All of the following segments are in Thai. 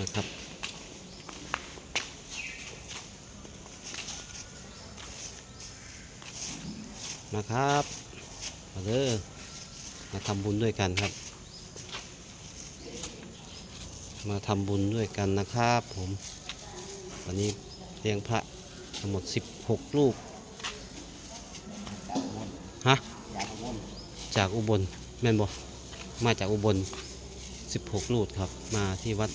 นะครับมาครับมาเด้อมาทำบุญด้วยกันครับ มาทำบุญด้วยกันนะครับผม วันนี้เลี้ยงพระทั้งหมด 16 ลูกฮะจากอุบลแม่นบ่มาจากอุบล 16 ลูกครับ มาที่วัด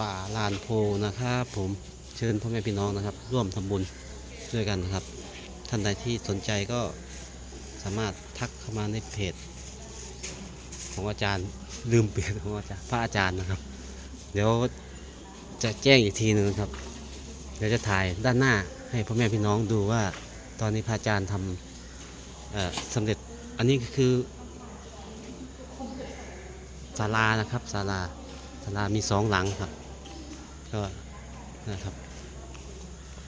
ป่าลานโพนะครับผมเชิญพ่อแม่พี่น้องนะครับ ร่วมทำบุญด้วยกันนะครับ ท่านใดที่สนใจก็สามารถทักเข้ามาในเพจ ของอาจารย์ลืมเปลี่ยนของอาจารย์พระอาจารย์นะครับ เดี๋ยวจะแจ้งอีกทีหนึ่งครับ เดี๋ยวจะถ่ายด้านหน้าให้พ่อแม่พี่น้องดูว่าตอนนี้พระอาจารย์ทำสำเร็จอันนี้คือศาลานะครับศาลาศาลามีสองหลังครับ ก็นะครับ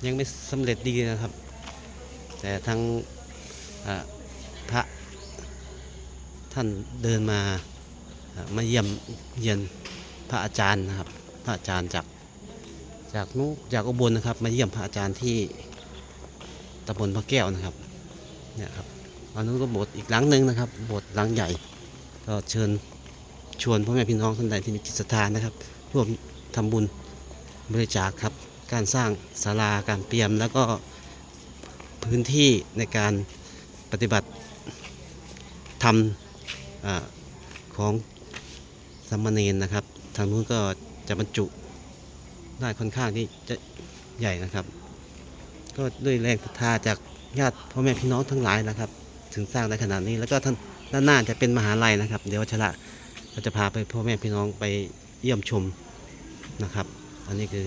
ยังไม่สำเร็จดีนะครับ แต่ทั้งพระท่านเดินมามาเยี่ยมเยียนพระอาจารย์นะครับ พระอาจารย์จากจากนู้จากอุบลนะครับ มาเยี่ยมพระอาจารย์ที่ตำบลพระแก้วนะครับเนี่ยครับอันนู้นก็โบสถ์อีกหลังหนึ่งนะครับโบสถ์หลังใหญ่ ก็เชิญชวนพ่อแม่พี่น้องท่านใดที่มีจิตศรัทธานะครับร่วมทำบุญ บริจาคครับ การสร้างศาลาการเตรียม แล้วก็พื้นที่ในการปฏิบัติทำอของสามเณรนะครับ ทางนู้นก็จะบรรจุได้ค่อนข้างที่จะใหญ่นะครับ ก็ด้วยแรงศรัทธาจากญาติพ่อแม่พี่น้องทั้งหลายนะครับ ถึงสร้างได้ขนาดนี้แล้วก็ท่านด้านหน้าจะเป็นมหาลัยนะครับ เดี๋ยววัชระก็จะพาไปพ่อแม่พี่น้องไปเยี่ยมชมนะครับ อันนี้คือ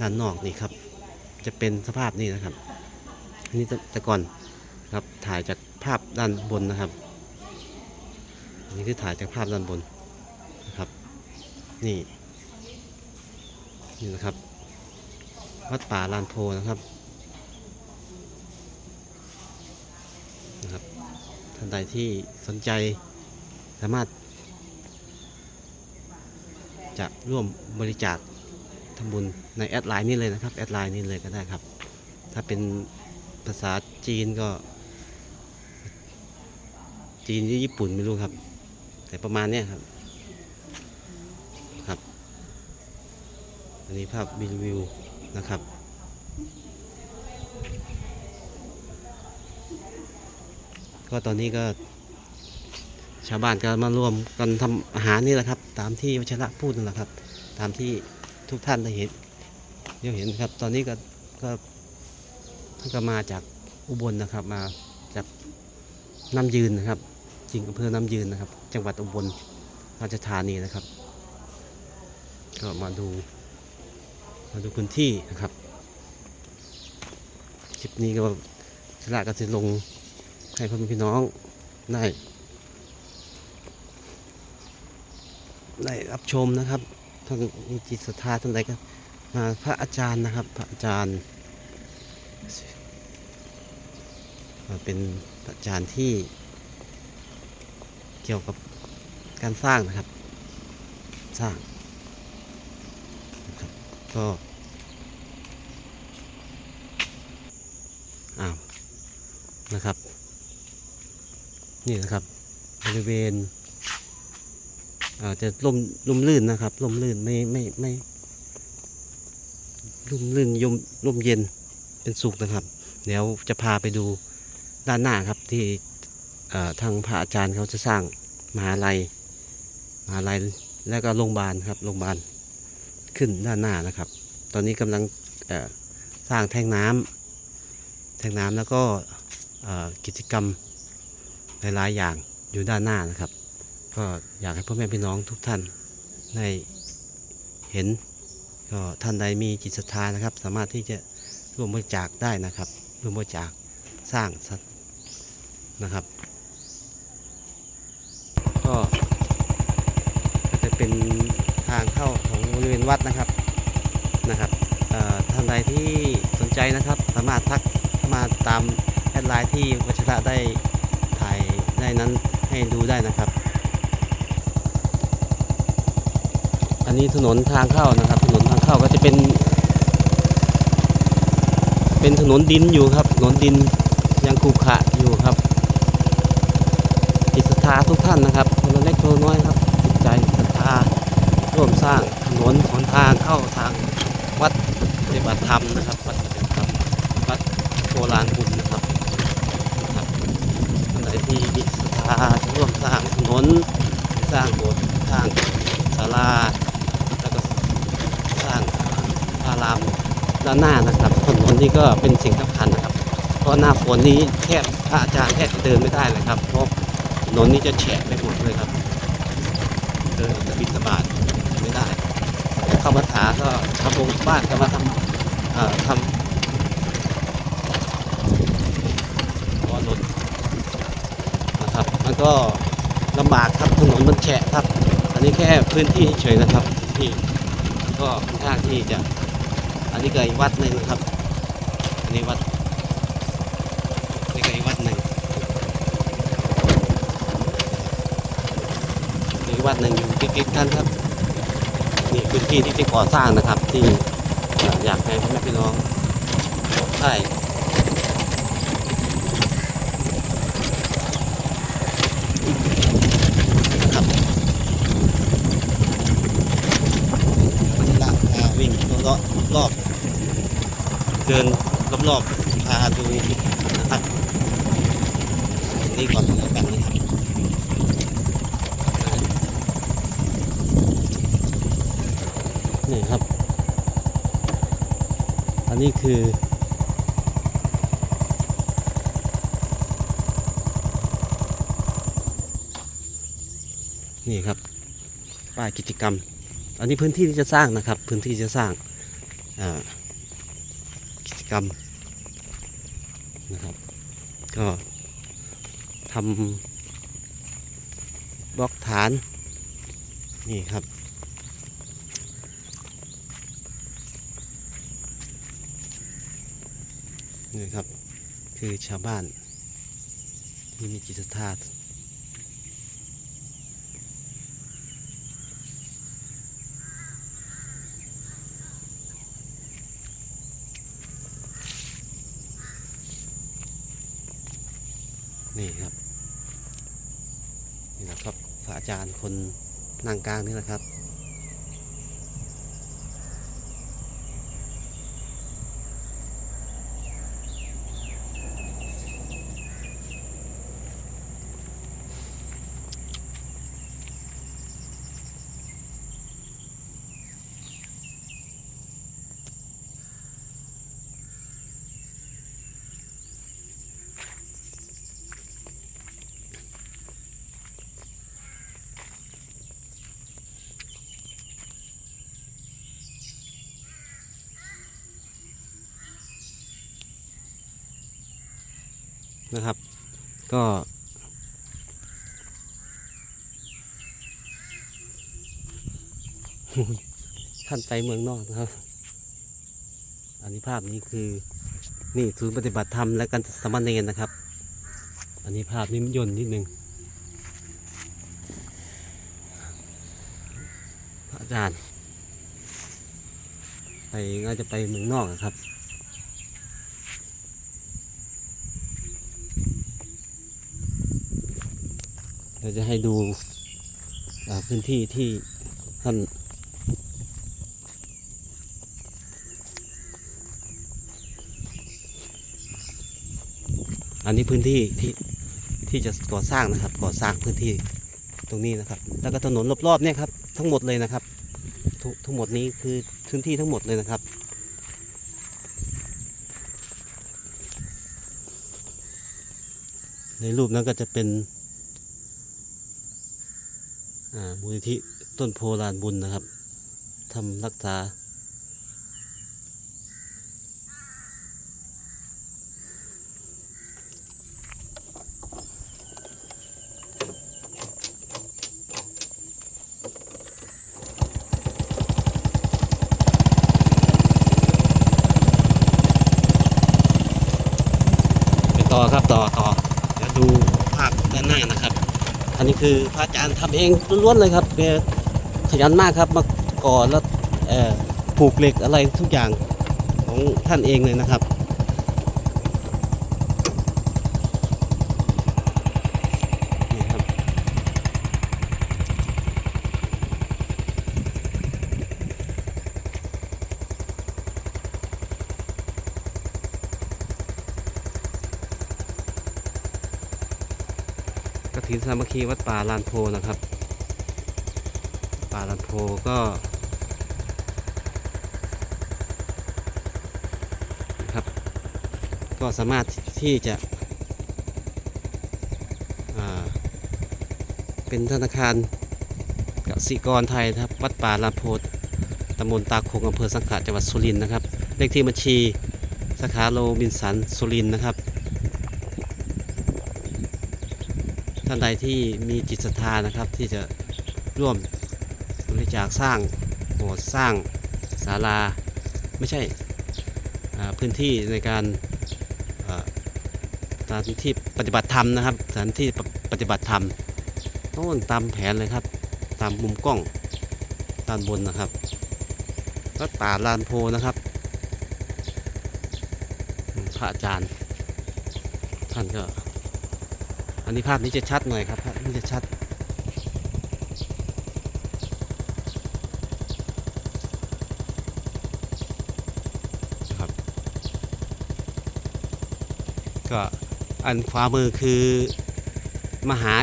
ด้านนอกนี่ครับ จะเป็นสภาพนี้นะครับ อันนี้แต่ก่อนครับถ่ายจากภาพด้านบนนะครับอันนี้คือถ่ายจากภาพด้านบนนะครับ นี่นี่นะครับ วัดป่าลานโพนะครับนะครับ ท่านใดที่สนใจสามารถจะร่วมบริจาค ทำบุญในแอดไลน์นี่เลยนะครับแอดไลน์นี่เลยก็ได้ครับ ถ้าเป็นภาษาจีนก็ จีนหรือญี่ปุ่นไม่รู้ครับ แต่ประมาณเนี้ยครับครับอันนี้ภาพวิวิวนะครับก็ตอนนี้ก็ชาวบ้านก็มารวมกันทำอาหารนี่แหละครับ ตามที่วชระพูดนั่นแหละครับ ตามที่ ทุกท่านได้เห็นเดี๋ยวเห็นครับ ตอนนี้ก็ก็ท่านก็มาจากอุบลนะครับ มาจากน้ำยืนนะครับ จริงอำเภอน้ำยืนนะครับ จังหวัดอุบลราชธานีนะครับ ก็มาดูมาดูพื้นที่นะครับคลิปนี้ก็ชระก็จะลงให้พ่อแม่พี่น้องได้ได้รับชมนะครับ ท่านมีจิตศรัทธาท่านใดก็มาพระอาจารย์นะครับ พระอาจารย์เป็นพระอาจารย์ที่เกี่ยวกับการสร้างนะครับ สร้างนะครับก็อ้าวนะครับ นี่นะครับบริเวณ อาจจะลมลมลื่นนะครับลมลื่นไม่ไม่ไม่ลมลื่นยมลมเย็นเป็นสุขนะครับ เดี๋ยวจะพาไปดูด้านหน้าครับที่ทางพระอาจารย์เขาจะสร้างมหาลัยมหาลัยแล้วก็โรงพยาบาลครับโรงพยาบาลขึ้นด้านหน้านะครับ ตอนนี้กำลังสร้างแท่งน้ำแท่งน้ำแล้วก็กิจกรรมหลายๆอย่างอยู่ด้านหน้านะครับ ก็อยากให้พ่อแม่พี่น้องทุกท่านได้เห็นก็ท่านใดมีจิตศรัทธานะครับ สามารถที่จะร่วมบริจาคได้นะครับร่วมบริจาคสร้างสนะครับ ก็จะเป็นทางเข้าของบริเวณวัดนะครับนะครับท่านใดที่สนใจนะครับ สามารถทักมาตามแอดไลน์ที่วัชระได้ถ่ายได้นั้นให้ดูได้นะครับ อันนี้ถนนทางเข้านะครับ ถนนทางเข้าก็จะเป็น เป็นถนนดินอยู่ครับ ถนนดินยังขรุขระอยู่ครับจิตศรัทธาทุกท่านนะครับคนเล็กคนน้อยครับจิตใจศรัทธาร่วมสร้างถนนหนทางเข้าทางวัดปฏิบัติธรรมนะครับวัดปฏิบัติธรรมวัดโบราณบุญนะครับครับท่านไหนที่มีศรัทธาร่วมสร้างถนนสร้างโบสถ์สร้างศาลาแล้วก็สร้างอารามด้านหน้านะครับถนนนี้ก็เป็นสิ่งสำคัญนะครับ เพราะหน้าฝนนี้แทบพระอาจารย์แทบเดินไม่ได้เลยครับเพราะถนนนี้จะแฉะไปหมดเลยครับเดินจะบินสบาทไม่ได้เข้ามาถาก็ทำโรงบ้านก็มาทำเอ่อทำรถนะครับมันก็ลำบากครับถนนมันแฉะครับ อันนี้แค่พื้นที่เฉยนะครับที่ก็ค่อนข้างที่จะ อันนี้ก็อีกวัดหนึ่งครับอันนี้วัดนี่ก็อีกวัดหนึ่งอีกวัดหนึ่งอยู่ติดๆท่านครับนี่พื้นที่ที่ก่อสร้างนะครับ ที่อยากให้แม่พี่น้องใช่นะครับนี่ละอ่าวิ่งรอบรอบ เดินรอบๆพาดูนะครับนี่ก่อนแล้วกันนะครับนี่ครับ อันนี้คือนี่ครับป้ายกิจกรรม อันนี้พื้นที่ที่จะสร้างนะครับ พื้นที่จะสร้างอ่า กรรมนะครับ ก็ทำบล็อกฐาน นี่ครับ นี่ครับ คือชาวบ้านที่มีจิตศรัทธา นี่ครับนี่แหละครับพระอาจารย์คนนั่งกลางนี่แหละครับ นะครับ ก็ ท่านไปเมืองนอกนะครับ อันนี้ภาพนี้คือ นี่ศูนย์ปฏิบัติธรรมและการสามเณรนะครับ อันนี้ภาพนี้มันย่นนิดนึงพระอาจารย์ ไปก็จะไปเมืองนอกอะครับ เราจะให้ดูพื้นที่ที่ท่านอันนี้พื้นที่ที่ที่จะก่อสร้างนะครับ ก่อสร้างพื้นที่ตรงนี้นะครับ แล้วก็ถนนรอบๆเนี่ยครับทั้งหมดเลยนะครับททั้งหมดนี้คือพื้นที่ทั้งหมดเลยนะครับ ในรูปนั้นก็จะเป็น มูลนิธิต้นโพลานบุญนะครับทำรักษา ไปต่อครับต่อต่อเดี๋ยวดูภาพด้านหน้านะครับ นี้คือพระอาจารย์ทำเองล้วนๆเลยครับแกขยันมากครับมาก่อและเอ่อผูกเหล็กอะไรทุกอย่างของท่านเองเลยนะครับ นี่ครับ กฐินสามัคคีวัดป่าลานโพนะครับ ป่าลานโพก็นะครับ ก็สามารถที่จะอ่าเป็นธนาคารกสิกรไทยนะครับ วัดป่าลานโพตำบลตาคงอำเภอสังขะจังหวัดสุรินทร์นะครับ เลขที่บัญชีสาขาโรบินสันสุรินทร์นะครับ ท่านใดที่มีจิตศรัทธานะครับ ที่จะร่วมบริจาคสร้างโบสถ์สร้างศาลา ไม่ใช่พื้นที่ในการสถานที่ปฏิบัติธรรมนะครับสถานที่ปฏิบัติธรรมโน่นตามแผนเลยครับ ตามมุมกล้องด้านบนนะครับวัดป่าลานโพนะครับ พระอาจารย์ท่านก็ อันนี้ภาพนี้จะชัดหน่อยครับภาพนี้จะชัด ครับ ก็อันขวามือคือมหา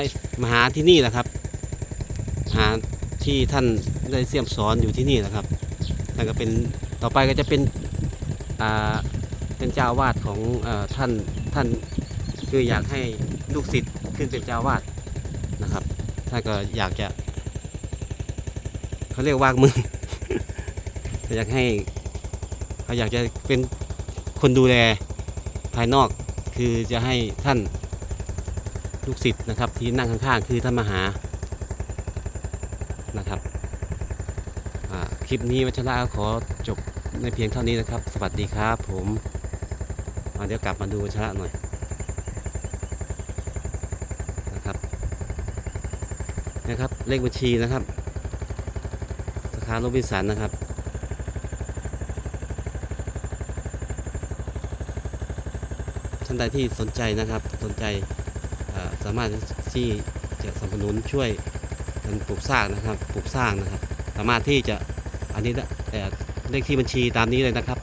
มหาที่นี่แหละครับมหาที่ท่านได้เสี่ยมสอนอยู่ที่นี่แหละครับนั่นก็เป็นต่อไปก็จะเป็นอ่าเป็นเจ้าวาสของอท่านท่าน คืออยากให้ลูกศิษย์ขึ้นเป็นเจ้าวาสนะครับท่านก็อยากจะเขาเรียกวางมือ อยากให้เขาอยากจะเป็นคนดูแลภายนอกคือจะให้ท่านลูกศิษย์นะครับ ที่นั่งข้างๆคือท่านมหานะครับคลิปนี้วัชระขอจบในเพียงเท่านี้นะครับ สวัสดีครับผมอ่าเดี๋ยวกลับมาดูวัชระหน่อยนะครับ นะครับ เลขบัญชีนะครับสาขาโรบินสันนะครับ ท่านใดที่สนใจนะครับ สนใจสามารถที่จะสนับสนุนช่วยกันปลูกสร้างนะครับ ปลูกสร้างนะครับ สามารถที่จะอันนี้เลขที่บัญชีตามนี้เลยนะครับ